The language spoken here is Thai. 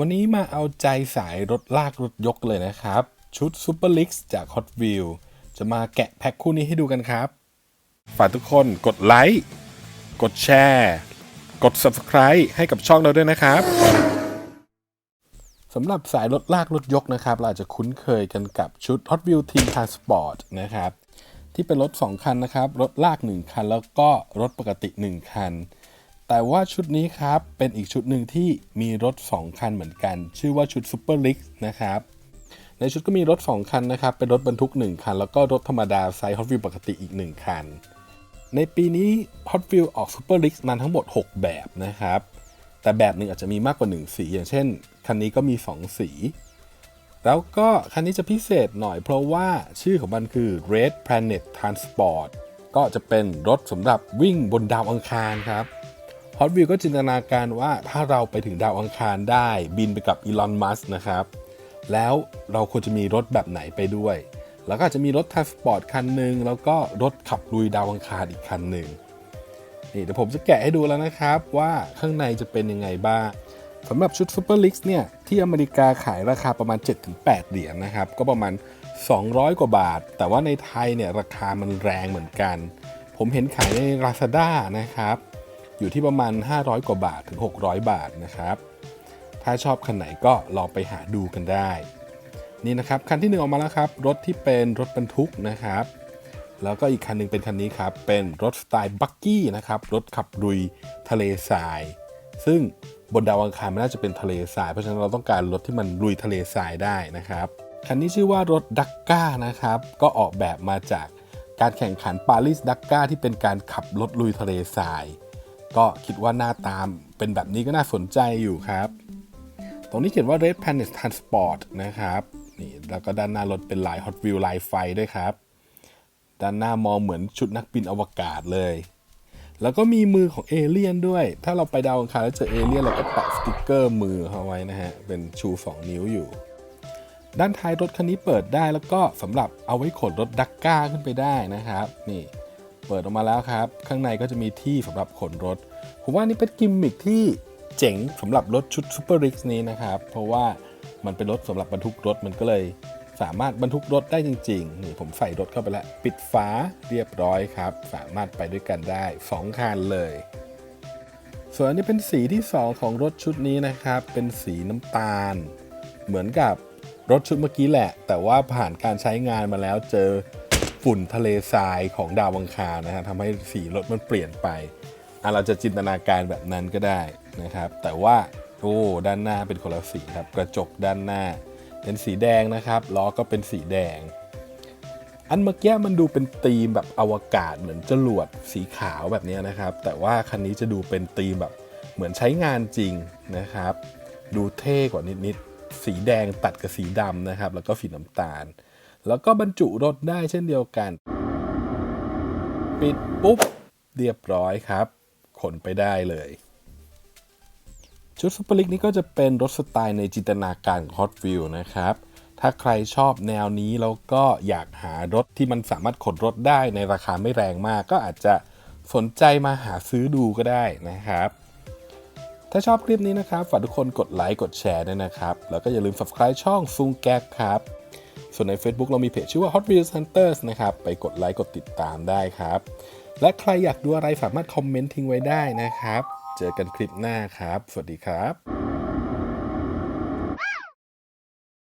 วันนี้มาเอาใจสายรถลากรถยกเลยนะครับ ชุด Super l i x จาก Hot Wheel จะมาแกะแพ็คคู่นี้ให้ดูกันครับ ฝากทุกคนกดไลค์ กดแชร์ กด Subscribe ให้กับช่องเราด้วยนะครับสำหรับสายรถลากรถยกนะครับ เราอาจจะคุ้นเคยกันกับชุด Hot Wheel Team Transport นะครับ ที่เป็นรถ 2 คันนะครับ รถลาก 1 คัน แล้วก็รถปกติ 1 คัน แต่ว่าชุดนี้ครับ เป็นอีกชุดหนึ่งที่มีรถ 2 คันเหมือนกัน ชื่อว่าชุด Super l i x นะครับ ในชุดก็มีรถ 2 คันนะครับ เป็นรถบรรทุก 1 คัน แล้วก็รถธรรมดาไซส์ Hot Wheel ปกติอีก 1 คัน ในปีนี้ Hot Wheel ออก Super l i x มาทั้งหมด 6 แบบนะครับ แต่แบบหนึ่งอาจจะมีมากกว่า 1 สี อย่างเช่น คันนี้ก็มี 2 สี แล้วก็คันนี้จะพิเศษหน่อยเพราะว่าชื่อของมันคือ Red Planet Transport ก็จะเป็นรถสำหรับวิ่งบนดาวอังคารครับ Hot Wheel ก็จินตนาการว่าถ้าเราไปถึงดาวอังคารได้บินไปกับอีลอนมัสนะครับ แล้วเราควรจะมีรถแบบไหนไปด้วย แล้วก็อาจจะมีรถทรานสปอร์ตคันหนึ่งแล้วก็รถขับลุยดาวอังคารอีกคันหนึ่งนี่เดี๋ยวผมจะแกะให้ดูแล้วนะครับว่าข้างในจะเป็นยังไงบ้างสำหรับชุด Super l i x เนี่ย ที่อเมริกาขายราคาประมาณ 7-8 เหรียญนะครับ ก็ประมาณ 200 กว่าบาท แต่ว่าในไทยเนี่ย ราคามันแรงเหมือนกัน ผมเห็นขายใน Lazada นะครับ อยู่ที่ประมาณ 500 กว่าบาทถึง 600 บาทนะครับ ถ้าชอบคันไหนก็ลองไปหาดูกันได้ นี่นะครับคันที่หนึ่งออกมาแล้วครับ รถที่เป็นรถบรรทุกนะครับ แล้วก็อีกคันหนึงเป็นคันนี้ครับ เป็นรถสไตล์บักกี้นะครับ รถขับลุยทะเลทราย ซึ่งบนดาวอังคารมันน่าจะเป็นทะเลทราย เพราะฉะนั้นเราต้องการรถที่มันลุยทะเลทรายได้นะครับคันนี้ชื่อว่ารถดักก้านะครับ ก็ออกแบบมาจากการแข่งขันปารีสดักก้าที่เป็นการขับรถลุยทะเลทราย ก็คิดว่าหน้าตามเป็นแบบนี้ก็น่าสนใจอยู่ครับ ตรงนี้เขียนว่า Red Planet Transport นะครับนี่แล้วก็ด้านหน้ารถเป็นลาย Hot Wheel ลายไฟด้วยครับ ด้านหน้ามองเหมือนชุดนักบินอวกาศเลย แล้วก็มีมือของเอเลี่ยนด้วย ถ้าเราไปดาวอังคารแล้วเจอเอเลี่ยนเราก็แปะสติกเกอร์มือเขาไว้นะฮะ เป็นชู2นิ้วอยู่ ด้านท้ายรถคันนี้เปิดได้แล้วก็สำหรับเอาไว้ขนรถดักก้าขึ้นไปได้นะครับ นี่ เปิดออกมาแล้วครับ ข้างในก็จะมีที่สำหรับขนรถ ผมว่านี่เป็นกิมมิคที่เจ๋งสำหรับรถชุด Super r i x นี้นะครับ เพราะว่ามันเป็นรถสำหรับบรรทุกรถมันก็เลย สามารถบรรทุกรถได้จริงๆ นี่ผมใส่รถเข้าไปแล้ว ปิดฝาเรียบร้อยครับ สามารถไปด้วยกันได้ 2คันเลย ส่วนอันนี้เป็นสีที่ 2 ของรถชุดนี้นะครับ เป็นสีน้ำตาล เหมือนกับรถชุดเมื่อกี้แหละ แต่ว่าผ่านการใช้งานมาแล้วเจอ ฝุ่นทะเลทรายของดาวอังคารนะฮะทำให้สีรถมันเปลี่ยนไปอะเราจะจินตนาการแบบนั้นก็ได้นะครับ แต่ว่าโอ้ด้านหน้าเป็นคนละสีครับกระจกด้านหน้า เป็นสีแดงนะครับล้อก็เป็นสีแดง อันเมื่อกี้มันดูเป็นธีมแบบอวกาศเหมือนจรวดสีขาวแบบนี้นะครับ แต่ว่าคันนี้จะดูเป็นธีมแบบเหมือนใช้งานจริงนะครับ ดูเท่กว่านิดๆสีแดงตัดกับสีดำนะครับ แล้วก็สีน้ำตาล แล้วก็บรรจุรถได้เช่นเดียวกัน ปิดปุ๊บ เรียบร้อยครับขนไปได้เลย ชุดซุปเปอร์ลิกนี้ก็จะเป็นรถสไตล์ในจินตนาการของ Hot Wheel นะครับ ถ้าใครชอบแนวนี้แล้วก็อยากหารถที่มันสามารถขนรถได้ในราคาไม่แรงมาก ก็อาจจะสนใจมาหาซื้อดูก็ได้นะครับถ้าชอบคลิปนี้นะครับ ฝากทุกคนกดไลค์ กดแชร์ด้วยนะครับ แล้วก็อย่าลืม subscribe ช่องซุงแก๊กครับ ส่วนใน Facebook เรามีเพจชื่อว่า Hot Wheels Hunters นะครับ ไปกดไลค์กดติดตามได้ครับ และใครอยากดูอะไรสามารถคอมเมนต์ทิ้งไว้ได้นะครับ เจอกันคลิปหน้าครับ สวัสดีครับ